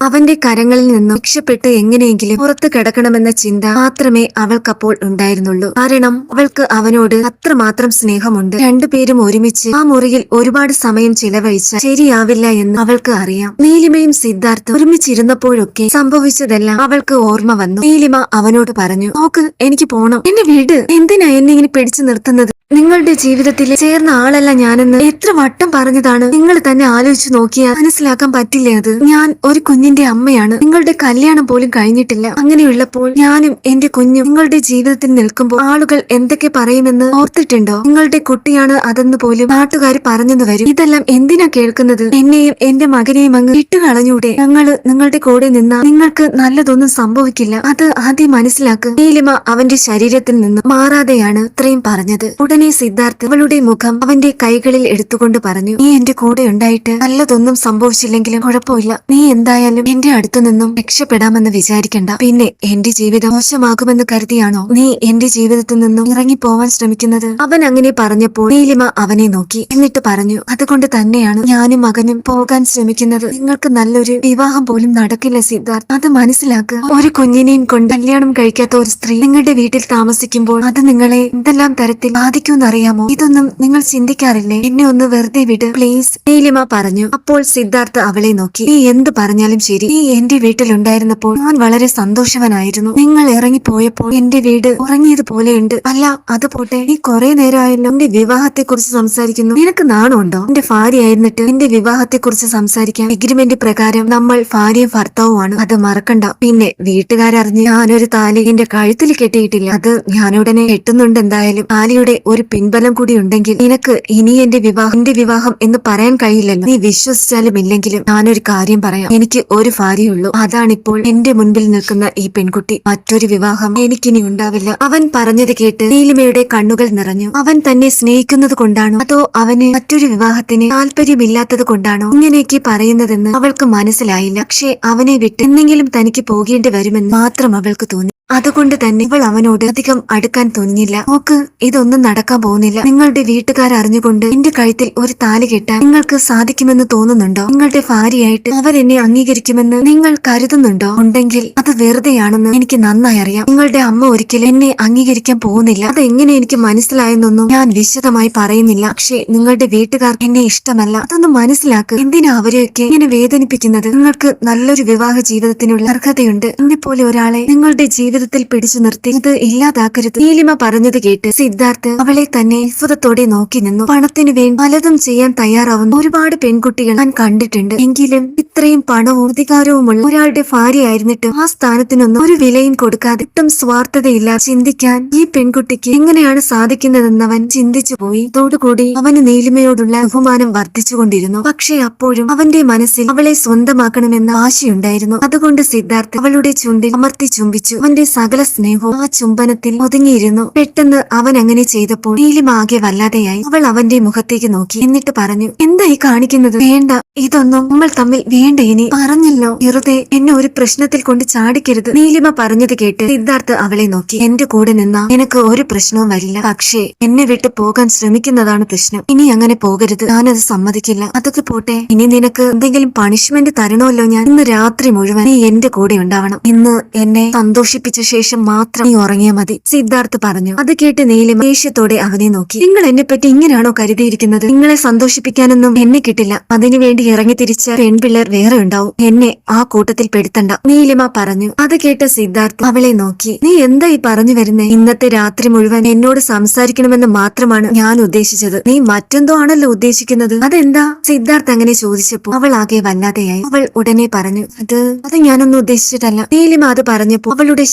അവന്റെ കരങ്ങളിൽ നിന്നും രക്ഷപ്പെട്ട് എങ്ങനെയെങ്കിലും പുറത്തു കിടക്കണമെന്ന ചിന്ത മാത്രമേ അവൾക്കപ്പോൾ ഉണ്ടായിരുന്നുള്ളൂ. കാരണം അവൾക്ക് അവനോട് അത്രമാത്രം സ്നേഹമുണ്ട്. രണ്ടുപേരും ഒരുമിച്ച് ആ മുറിയിൽ ഒരുപാട് സമയം ചിലവഴിച്ച ശരിയാവില്ല എന്ന് അവൾക്ക് അറിയാം. നീലിമയും സിദ്ധാർത്ഥും ഒരുമിച്ചിരുന്നപ്പോഴൊക്കെ സംഭവിച്ചതെല്ലാം അവൾക്ക് ഓർമ്മ വന്നു. നീലിമ അവനോട് പറഞ്ഞു നോക്ക് എനിക്ക് പോണം. എന്റെ വീട്. എന്തിനാ എന്നെ ഇങ്ങനെ പിടിച്ചു നിർത്തുന്നത്? നിങ്ങളുടെ ജീവിതത്തിൽ ചേർന്ന ആളല്ല ഞാനെന്ന് എത്ര വട്ടം പറഞ്ഞതാണ്. നിങ്ങൾ തന്നെ ആലോചിച്ചു നോക്കിയാൽ മനസ്സിലാക്കാൻ പറ്റില്ല അത്. ഞാൻ ഒരു കുഞ്ഞിന്റെ അമ്മയാണ്. നിങ്ങളുടെ കല്യാണം പോലും കഴിഞ്ഞിട്ടില്ല. അങ്ങനെയുള്ളപ്പോൾ ഞാനും എന്റെ കുഞ്ഞും നിങ്ങളുടെ ജീവിതത്തിൽ നിൽക്കുമ്പോൾ ആളുകൾ എന്തൊക്കെ പറയുമെന്ന് ഓർത്തിട്ടുണ്ടോ? നിങ്ങളുടെ കുട്ടിയാണ് അതെന്ന് പോലും നാട്ടുകാർ പറഞ്ഞെന്ന് വരും. ഇതെല്ലാം എന്തിനാ കേൾക്കുന്നത്? എന്നെയും എന്റെ മകനെയും അങ്ങ് ഇട്ടുകളഞ്ഞൂടെ? ഞങ്ങൾ നിങ്ങളുടെ കൂടെ നിന്നാ നിങ്ങൾക്ക് നല്ലതൊന്നും സംഭവിക്കില്ല. അത് ആദ്യം മനസ്സിലാക്കുക നീലിമ അവന്റെ ശരീരത്തിൽ നിന്ന് മാറാതെയാണ് ഇത്രയും പറഞ്ഞത്. ഉടനെ സിദ്ധാർത്ഥ് അവളുടെ മുഖം അവന്റെ കൈകളിൽ എടുത്തുകൊണ്ട് പറഞ്ഞു നീ എന്റെ കൂടെ ഉണ്ടായിട്ട് നല്ലതൊന്നും സംഭവിച്ചില്ലെങ്കിലും കുഴപ്പമില്ല. നീ എന്തായാലും എന്റെ അടുത്തു നിന്നും രക്ഷപ്പെടാമെന്ന് വിചാരിക്കണ്ട. പിന്നെ എന്റെ ജീവിതം മോശമാകുമെന്ന് കരുതിയാണോ നീ എന്റെ ജീവിതത്തിൽ നിന്നും ഇറങ്ങി പോവാൻ ശ്രമിക്കുന്നത്? അവൻ അങ്ങനെ പറഞ്ഞപ്പോൾ നീലിമ അവനെ നോക്കി എന്നിട്ട് പറഞ്ഞു അതുകൊണ്ട് തന്നെയാണ് ഞാനും മകനും പോകാൻ ശ്രമിക്കുന്നത്. നിങ്ങൾക്ക് നല്ലൊരു വിവാഹം പോലും നടക്കില്ല സിദ്ധാർത്ഥ്. അത് മനസ്സിലാക്കുക. ഒരു കുഞ്ഞിനെയും കൊണ്ട് കല്യാണം കഴിക്കാത്ത ഒരു സ്ത്രീ നിങ്ങളുടെ വീട്ടിൽ താമസിക്കുമ്പോൾ അത് നിങ്ങളെ എന്തെല്ലാം തരത്തിൽ ബാധിക്കുമെന്നറിയാമോ ഇതൊന്നും നിങ്ങൾ ചിന്തിക്കാറില്ലേ? എന്നെ ഒന്ന് വെറുതെ വിട് പ്ലീസ്. നീലിമ പറഞ്ഞു. അപ്പോൾ സിദ്ധാർത്ഥ അവളെ നോക്കി. നീ എന്ത് പറഞ്ഞാലും ശരി. നീ എന്റെ വീട്ടിലുണ്ടായിരുന്നപ്പോൾ ഞാൻ വളരെ സന്തോഷവനായിരുന്നു. നിങ്ങൾ ഇറങ്ങിപ്പോയപ്പോൾ എന്റെ വീട് ഉറങ്ങിയതുപോലെയുണ്ട് അല്ല അത് പോട്ടെ. നീ കുറെ നേരമായല്ലോ. എന്റെ വിവാഹത്തെ കുറിച്ച് സംസാരിക്കുന്നു. നിനക്ക് നാണമുണ്ടോ എന്റെ ഭാര്യയായിരുന്നിട്ട് എന്റെ വിവാഹത്തെ കുറിച്ച് സംസാരിക്കാൻ എഗ്രിമെന്റ് പ്രകാരം നമ്മൾ ഭാര്യയും ഭർത്താവുമാണ്. അത് മറക്കണ്ട. പിന്നെ വീട്ടുകാരറിഞ്ഞ് ഞാനൊരു താലി എന്റെ കഴുത്തിൽ കെട്ടിയിട്ടില്ല. അത് ഞാനുടനെ കെട്ടുന്നുണ്ട് എന്തായാലും താലിയുടെ ഒരു പിൻബലം കൂടി ഉണ്ടെങ്കിൽ നിനക്ക് ഇനി എന്റെ വിവാഹം എന്റെ വിവാഹം എന്ന് പറയാൻ കഴിയില്ലല്ലോ. നീ വിശ്വസിച്ചാലും ഇല്ലെങ്കിലും ഞാനൊരു കാര്യം പറയാം. എനിക്ക് ഒരു ഭാര്യയുള്ളൂ അതാണിപ്പോൾ എന്റെ മുൻപിൽ നിൽക്കുന്ന ഈ പെൺകുട്ടി. മറ്റൊരു വിവാഹം എനിക്കിനി ഉണ്ടാവില്ല. അവൻ പറഞ്ഞത് കേട്ട് നീലിമയുടെ കണ്ണുകൾ നിറഞ്ഞു. അവൻ തന്നെ സ്നേഹിക്കുന്നത് കൊണ്ടാണോ? അതോ അവന് മറ്റൊരു വിവാഹത്തിന് താല്പര്യമില്ലാത്തത് കൊണ്ടാണോ? ഇങ്ങനെയൊക്കെ പറയുന്നതെന്ന് അവൾക്ക് മനസ്സിലായില്ല. പക്ഷേ അവനെ വിട്ട് എന്തെങ്കിലും തനിക്ക് പോകേണ്ടി വരുമെന്ന് മാത്രം അവൾക്ക് തോന്നി. അതുകൊണ്ട് തന്നെ ഇവൾ അവനോട് അധികം അടുക്കാൻ തോന്നിയില്ല. നോക്ക് ഇതൊന്നും നടക്കാൻ പോകുന്നില്ല. നിങ്ങളുടെ വീട്ടുകാർ അറിഞ്ഞുകൊണ്ട് എന്റെ കഴുത്തിൽ ഒരു താലി കെട്ടാൻ നിങ്ങൾക്ക് സാധിക്കുമെന്ന് തോന്നുന്നുണ്ടോ? നിങ്ങളുടെ ഭാര്യയായിട്ട് എന്നെ അംഗീകരിക്കുമെന്ന് നിങ്ങൾ കരുതുന്നുണ്ടോ? ഉണ്ടെങ്കിൽ അത് വെറുതെയാണെന്ന് എനിക്ക് നന്നായി അറിയാം. നിങ്ങളുടെ അമ്മ ഒരിക്കലും എന്നെ അംഗീകരിക്കാൻ പോകുന്നില്ല. അത് എങ്ങനെ എനിക്ക് മനസ്സിലായെന്നൊന്നും ഞാൻ വിശദമായി പറയുന്നില്ല. പക്ഷേ നിങ്ങളുടെ വീട്ടുകാർ എന്നെ ഇഷ്ടമല്ല. അതൊന്ന് മനസ്സിലാക്ക്. എന്തിനാ അവരെയൊക്കെ ഇങ്ങനെ വേദനിപ്പിക്കുന്നത്? നിങ്ങൾക്ക് നല്ലൊരു വിവാഹ ജീവിതത്തിനുള്ള അർഹതയുണ്ട്. എന്നെപ്പോലെ ഒരാളെ നിങ്ങളുടെ ജീവിതത്തിൽ പിടിച്ചു നിർത്തി. ഇത് ഇല്ലാതാക്കരുത്. നീലിമ പറഞ്ഞത് കേട്ട് സിദ്ധാർത്ഥ് അവളെ തന്നെ അത്ഭുതത്തോടെ നോക്കി നിന്നു. പണത്തിനു വേണ്ടി പലതും ചെയ്യാൻ തയ്യാറാവുന്ന ഒരുപാട് പെൺകുട്ടികൾ ഞാൻ കണ്ടിട്ടുണ്ട്. എങ്കിലും ഇത്രയും പണവും അധികാരവുമുള്ള ഒരാളുടെ ഭാര്യയായിരുന്നിട്ട് ആ സ്ഥാനത്തിനൊന്നും ഒരു വിലയും കൊടുക്കാതെ ഒട്ടും സ്വാർത്ഥതയില്ല ചിന്തിക്കാൻ ഈ പെൺകുട്ടിക്ക് എങ്ങനെയാണ് സാധിക്കുന്നതെന്നവൻ ചിന്തിച്ചു പോയി. അതോടുകൂടി അവന് നീലിമയോടുള്ള ബഹുമാനം വർദ്ധിച്ചുകൊണ്ടിരുന്നു. പക്ഷേ അപ്പോഴും അവന്റെ മനസ്സിൽ അവളെ സ്വന്തമാക്കണമെന്ന ആശയുണ്ടായിരുന്നു. അതുകൊണ്ട് സിദ്ധാർത്ഥ് അവളുടെ ചുണ്ടിൽ അമർത്തി ചുംബിച്ചു. അവന്റെ അവന്റെ സകല സ്നേഹവും ആ ചുംബനത്തിൽ ഒതുങ്ങിയിരുന്നു. പെട്ടെന്ന് അവൻ അങ്ങനെ ചെയ്തപ്പോൾ നീലിമ ആകെ വല്ലാതെയായി. അവൾ അവന്റെ മുഖത്തേക്ക് നോക്കി എന്നിട്ട് പറഞ്ഞു എന്താ ഈ കാണിക്കുന്നത്? വേണ്ട ഇതൊന്നും നമ്മൾ തമ്മിൽ വേണ്ട ഇനി. പറഞ്ഞല്ലോ വെറുതെ എന്നെ ഒരു പ്രശ്നത്തിൽ കൊണ്ട് ചാടിക്കരുത്. നീലിമ പറഞ്ഞത് കേട്ട് സിദ്ധാർത്ഥ് അവളെ നോക്കി. എന്റെ കൂടെ നിന്നാ എനിക്ക് ഒരു പ്രശ്നവും വരില്ല. പക്ഷേ എന്നെ വിട്ടു പോകാൻ ശ്രമിക്കുന്നതാണ് പ്രശ്നം. ഇനി അങ്ങനെ പോകരുത്. ഞാനത് സമ്മതിക്കില്ല. അതൊക്കെ പോട്ടെ. ഇനി നിനക്ക് എന്തെങ്കിലും പണിഷ്മെന്റ് തരണമല്ലോ ഞാൻ. ഇന്ന് രാത്രി മുഴുവൻ നീ എന്റെ കൂടെ ഉണ്ടാവണം. ഇന്ന് എന്നെ സന്തോഷിപ്പിച്ച ശേഷം മാത്രം നീ ഉറങ്ങിയാ മതി സിദ്ധാർത്ഥ് പറഞ്ഞു. അത് കേട്ട് നീലിമ ദേഷ്യത്തോടെ അവനെ നോക്കി. നിങ്ങൾ എന്നെ പറ്റി ഇങ്ങനെയാണോ കരുതിയിരിക്കുന്നത്? നിങ്ങളെ സന്തോഷിപ്പിക്കാനൊന്നും എന്നെ കിട്ടില്ല. അതിനുവേണ്ടി ഇറങ്ങി തിരിച്ച പെൺപിള്ളേർ വേറെ ഉണ്ടാവും. എന്നെ ആ കൂട്ടത്തിൽ പെടുത്തണ്ട നീലിമ പറഞ്ഞു. അത് കേട്ട സിദ്ധാർത്ഥ് അവളെ നോക്കി. നീ എന്താ ഈ പറഞ്ഞു വരുന്നേ? ഇന്നത്തെ രാത്രി മുഴുവൻ എന്നോട് സംസാരിക്കണമെന്ന് മാത്രമാണ് ഞാൻ ഉദ്ദേശിച്ചത്. നീ മറ്റെന്തോ ആണല്ലോ ഉദ്ദേശിക്കുന്നത്? അതെന്താ? സിദ്ധാർത്ഥ് അങ്ങനെ ചോദിച്ചപ്പോ അവൾ ആകെ വല്ലാതെയായി. അവൾ ഉടനെ പറഞ്ഞു അത് അത് ഞാനൊന്നും ഉദ്ദേശിച്ചിട്ടല്ല. നീലിമ അത് പറഞ്ഞപ്പോ അവളുടെ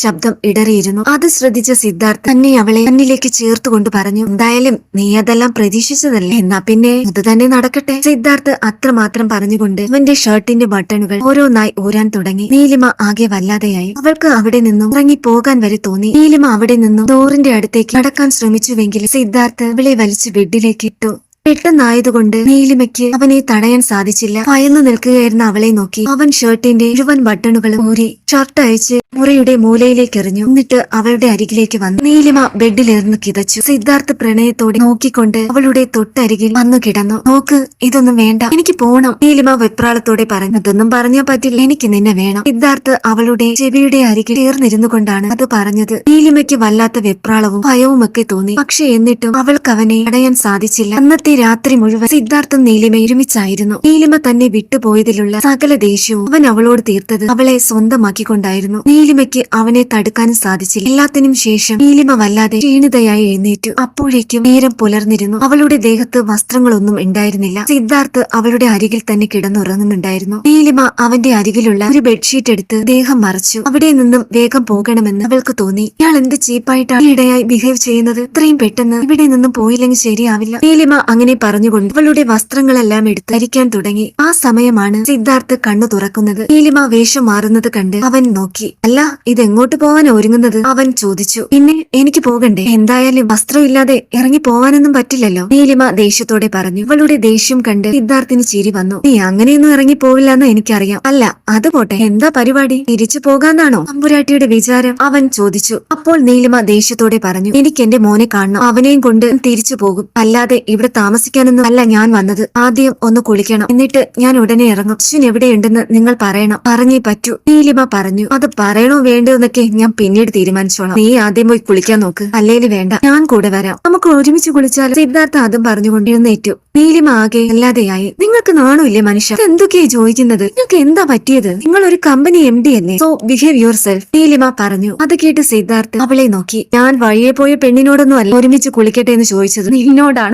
ഇടറിയിരുന്നു. അത് ശ്രദ്ധിച്ച സിദ്ധാർത്ഥ തന്നെ അവളെ തന്നിലേക്ക് ചേർത്തുകൊണ്ട് പറഞ്ഞു എന്തായാലും നീ അതെല്ലാം പ്രതീക്ഷിച്ചതല്ലേ? എന്നാ പിന്നെ അത് തന്നെ നടക്കട്ടെ? സിദ്ധാർത്ഥ് അത്രമാത്രം പറഞ്ഞുകൊണ്ട് അവന്റെ ഷർട്ടിന്റെ ബട്ടണുകൾ ഓരോന്നായി ഊരാൻ തുടങ്ങി. നീലിമ ആകെ വല്ലാതെയായി. അവൾക്ക് അവിടെ നിന്നും ഇറങ്ങി പോകാൻ വരെ തോന്നി. നീലിമ അവിടെ നിന്നും ഡോറിന്റെ അടുത്തേക്ക് നടക്കാൻ ശ്രമിച്ചുവെങ്കിൽ സിദ്ധാർത്ഥ് അവളെ വലിച്ചു ബെഡിലേക്ക് ഇട്ടു. പെട്ടെന്നായതുകൊണ്ട് നീലിമയ്ക്ക് അവനെ തടയാൻ സാധിച്ചില്ല. ഭയന്നു നിൽക്കുകയായിരുന്ന അവളെ നോക്കി അവൻ ഷർട്ടിന്റെ മുഴുവൻ ബട്ടണുകളും ഊരി ഷർട്ട് അയച്ച് മുറിയുടെ മൂലയിലേക്ക് എറിഞ്ഞു എന്നിട്ട് അവളുടെ അരികിലേക്ക് വന്നു. നീലിമ ബെഡിലിരുന്ന് കിതച്ചു. സിദ്ധാർത്ഥ പ്രണയത്തോടെ നോക്കിക്കൊണ്ട് അവളുടെ തൊട്ടരികിൽ വന്നു കിടന്നു. നോക്ക് ഇതൊന്നും വേണ്ട. എനിക്ക് പോണം. നീലിമ വെപ്രാളത്തോടെ പറഞ്ഞു. അതൊന്നും പറഞ്ഞാ പറ്റില്ല. എനിക്ക് നിന്നെ വേണം. സിദ്ധാർത്ഥ് അവളുടെ ചെവിയുടെ അരികിൽ ചേർന്നിരുന്നു കൊണ്ടാണ് അത് പറഞ്ഞത്. നീലിമയ്ക്ക് വല്ലാത്ത വെപ്രാളവും ഭയവും ഒക്കെ തോന്നി. പക്ഷെ എന്നിട്ടും അവൾക്ക് അവനെ അടയാൻ സാധിച്ചില്ല. അന്നത്തെ രാത്രി മുഴുവൻ സിദ്ധാർത്ഥും നീലിമ ഒരുമിച്ചായിരുന്നു. നീലിമ തന്നെ വിട്ടുപോയതിലുള്ള സകല ദേഷ്യവും അവൻ അവളോട് തീർത്തത് അവളെ സ്വന്തമാക്കിക്കൊണ്ടായിരുന്നു. നീലിമയ്ക്ക് അവനെ തടുക്കാനും സാധിച്ചില്ല. എല്ലാത്തിനും ശേഷം നീലിമ വല്ലാതെ ക്ഷീണിതയായി എഴുന്നേറ്റു. അപ്പോഴേക്കും നേരം പുലർന്നിരുന്നു. അവളുടെ ദേഹത്ത് വസ്ത്രങ്ങളൊന്നും ഉണ്ടായിരുന്നില്ല. സിദ്ധാർത്ഥ് അവളുടെ അരികിൽ തന്നെ കിടന്നുറങ്ങുന്നുണ്ടായിരുന്നു. നീലിമ അവന്റെ അരികിലുള്ള ഒരു ബെഡ്ഷീറ്റ് എടുത്ത് ദേഹം മറച്ചു. അവിടെ നിന്നും വേഗം പോകണമെന്ന് അവൾക്ക് തോന്നി. ഇയാൾ എന്ത് ചീപ്പായിട്ടാണ് ഇടയായി ബിഹേവ് ചെയ്യുന്നത്? ഇത്രയും പെട്ടെന്ന് ഇവിടെ നിന്നും പോയില്ലെങ്കിൽ ശരിയാവില്ല. നീലിമ അങ്ങനെ പറഞ്ഞുകൊണ്ട് അവളുടെ വസ്ത്രങ്ങളെല്ലാം എടുത്ത് ധരിക്കാൻ തുടങ്ങി. ആ സമയമാണ് സിദ്ധാർത്ഥ് കണ്ണു തുറക്കുന്നത്. നീലിമ വേഷം മാറുന്നത് കണ്ട് അവൻ നോക്കി. അല്ല ഇതെങ്ങോട്ട് പോവാൻ ഒരുങ്ങുന്നത്? അവൻ ചോദിച്ചു. പിന്നെ എനിക്ക് പോകണ്ടേ? എന്തായാലും വസ്ത്രമില്ലാതെ ഇറങ്ങി പോവാനൊന്നും പറ്റില്ലല്ലോ? നീലിമ ദേഷ്യത്തോടെ പറഞ്ഞു. അവളുടെ ദേഷ്യം കണ്ട് സിദ്ധാർത്ഥിന് ചിരി വന്നു. നീ അങ്ങനെയൊന്നും ഇറങ്ങി പോവില്ലെന്ന് എനിക്കറിയാം. അല്ല അത് പോട്ടെ. എന്താ പരിപാടി? തിരിച്ചു പോകാന്നാണോ? അമ്പുരാട്ടിയുടെ വിചാരം അവൻ ചോദിച്ചു. അപ്പോൾ നീലിമ ദേഷ്യത്തോടെ പറഞ്ഞു. എനിക്ക് എന്റെ മോനെ കാണണം. അവനെയും കൊണ്ട് തിരിച്ചു പോകും. അല്ലാതെ ഇവിടെ താമസിക്കാനൊന്നും അല്ല ഞാൻ വന്നത്. ആദ്യം ഒന്ന് കുളിക്കണം. എന്നിട്ട് ഞാൻ ഉടനെ ഇറങ്ങും. അശ്വിൻ എവിടെയുണ്ടെന്ന് നിങ്ങൾ പറയണം. പറഞ്ഞേ പറ്റൂ. നീലിമ പറഞ്ഞു. അത് പറയണോ വേണ്ടോ എന്നൊക്കെ ഞാൻ പിന്നീട് തീരുമാനിച്ചോളാം. നീ ആദ്യം പോയി കുളിക്കാൻ നോക്ക്. അല്ലേലും വേണ്ട. ഞാൻ കൂടെ വരാം. നമുക്ക് ഒരുമിച്ച് കുളിച്ചാൽ സിദ്ധാർത്ഥ ആദ്യം പറഞ്ഞുകൊണ്ട് എഴുന്നേറ്റു നീലിമ ആകെ അല്ലാതെയായി. നിങ്ങൾക്ക് നാണമില്ലേ മനുഷ്യ? എന്തൊക്കെയാ ചോദിക്കുന്നത്? നിങ്ങൾക്ക് എന്താ പറ്റിയത്? നിങ്ങൾ ഒരു കമ്പനി എം ഡി അല്ലേ? So behave yourself Neelima പറഞ്ഞു. അത് കേട്ട് സിദ്ധാർത്ഥ് അവളെ നോക്കി. ഞാൻ വഴിയെ പോയ പെണ്ണിനോടൊന്നും അല്ല ഒരുമിച്ച് കുളിക്കട്ടെ എന്ന് ചോദിച്ചത്. നിന്നോടാണ്.